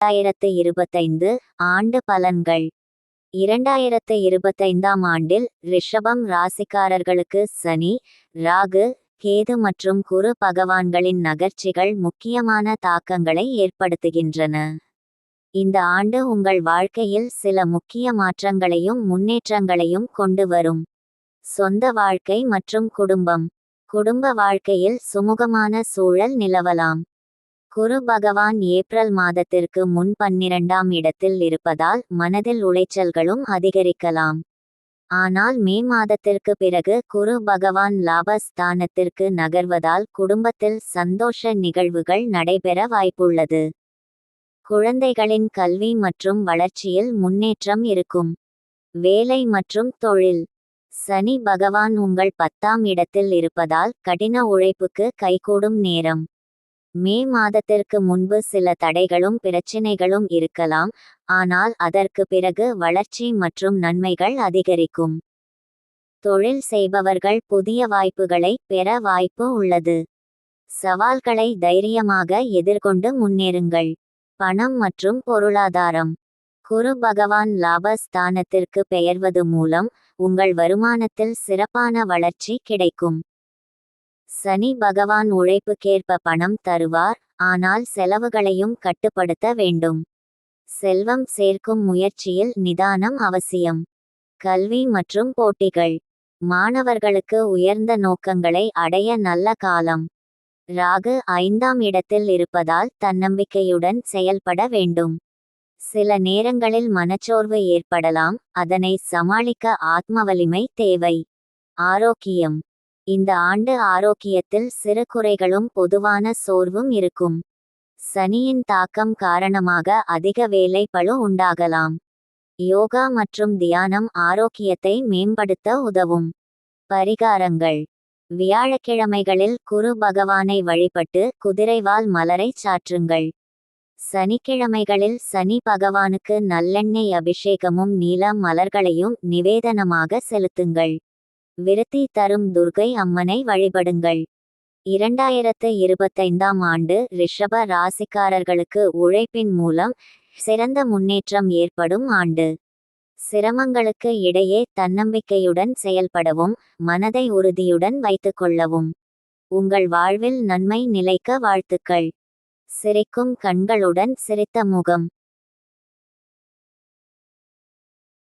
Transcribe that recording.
இரண்டாயிரத்து இருபத்தைந்து ஆண்டு பலன்கள். இரண்டாயிரத்து இருபத்தைந்தாம் ஆண்டில் ரிஷபம் ராசிக்காரர்களுக்கு சனி ராகு கேது மற்றும் குரு பகவான்களின் நகர்ச்சிகள் முக்கியமான தாக்கங்களை ஏற்படுத்துகின்றன. இந்த ஆண்டு உங்கள் வாழ்க்கையில் சில முக்கிய மாற்றங்களையும் முன்னேற்றங்களையும் கொண்டு வரும். சொந்த வாழ்க்கை மற்றும் குடும்பம். குடும்ப வாழ்க்கையில் சுமூகமான சூழல் நிலவலாம். குரு பகவான் ஏப்ரல் மாதத்திற்கு முன் பன்னிரண்டாம் இடத்தில் இருப்பதால் மனதில் உளைச்சல்களும் அதிகரிக்கலாம். ஆனால் மே மாதத்திற்கு பிறகு குரு பகவான் லாபஸ்தானத்திற்கு நகர்வதால் குடும்பத்தில் சந்தோஷ நிகழ்வுகள் நடைபெற வாய்ப்புள்ளது. குழந்தைகளின் கல்வி மற்றும் வளர்ச்சியில் முன்னேற்றம் இருக்கும். வேலை மற்றும் தொழில். சனி பகவான் உங்கள் பத்தாம் இடத்தில் இருப்பதால் கடின உழைப்புக்கு கைகூடும் நேரம். மே மாதத்திற்கு முன்பு சில தடைகளும் பிரச்சினைகளும் இருக்கலாம் ஆனால் அதற்கு பிறகு வளர்ச்சி மற்றும் நன்மைகள் அதிகரிக்கும். தொழில் செய்பவர்கள் புதிய வாய்ப்புகளை பெற வாய்ப்பு உள்ளது. சவால்களை தைரியமாக எதிர்கொண்டு முன்னேறுங்கள். பணம் மற்றும் பொருளாதாரம். குரு பகவான் லாபஸ்தானத்திற்கு பெயர்வது மூலம் உங்கள் வருமானத்தில் சிறப்பான வளர்ச்சி கிடைக்கும். சனி பகவான் உழைப்புக்கேற்ப பணம் தருவார் ஆனால் செலவுகளையும் கட்டுப்படுத்த வேண்டும். செல்வம் சேர்க்கும் முயற்சியில் நிதானம் அவசியம். கல்வி மற்றும் போட்டிகள். மாணவர்களுக்கு உயர்ந்த நோக்கங்களை அடைய நல்ல காலம். ராகு ஐந்தாம் இடத்தில் இருப்பதால் தன்னம்பிக்கையுடன் செயல்பட வேண்டும். சில நேரங்களில் மனச்சோர்வு ஏற்படலாம் அதனை சமாளிக்க ஆத்ம வலிமை தேவை. ஆரோக்கியம். இந்த ஆண்டு ஆரோக்கியத்தில் சிறு குறைகளும் பொதுவான சோர்வும் இருக்கும். சனியின் தாக்கம் காரணமாக அதிக வேலை பளு உண்டாகலாம். யோகா மற்றும் தியானம் ஆரோக்கியத்தை மேம்படுத்த உதவும். பரிகாரங்கள். வியாழக்கிழமைகளில் குரு பகவானை வழிபட்டு குதிரைவால் மலரை சாற்றுங்கள். சனிக்கிழமைகளில் சனி பகவானுக்கு நல்லெண்ணெய் அபிஷேகமும் நீல மலர்களையும் நிவேதனமாக செலுத்துங்கள். விருத்தி தரும் துர்கை அம்மனை வழிபடுங்கள். இரண்டாயிரத்து இருபத்தைந்தாம் ஆண்டு ரிஷப ராசிக்காரர்களுக்கு உழைப்பின் மூலம் சிறந்த முன்னேற்றம் ஏற்படும் ஆண்டு. சிரமங்களுக்கு இடையே தன்னம்பிக்கையுடன் செயல்படவும் மனதை உறுதியுடன் வைத்துக்கொள்ளவும் உங்கள் வாழ்வில் நன்மை நிலைக்க வாழ்த்துக்கள். சிரிக்கும் கண்களுடன் சிரித்த முகம்.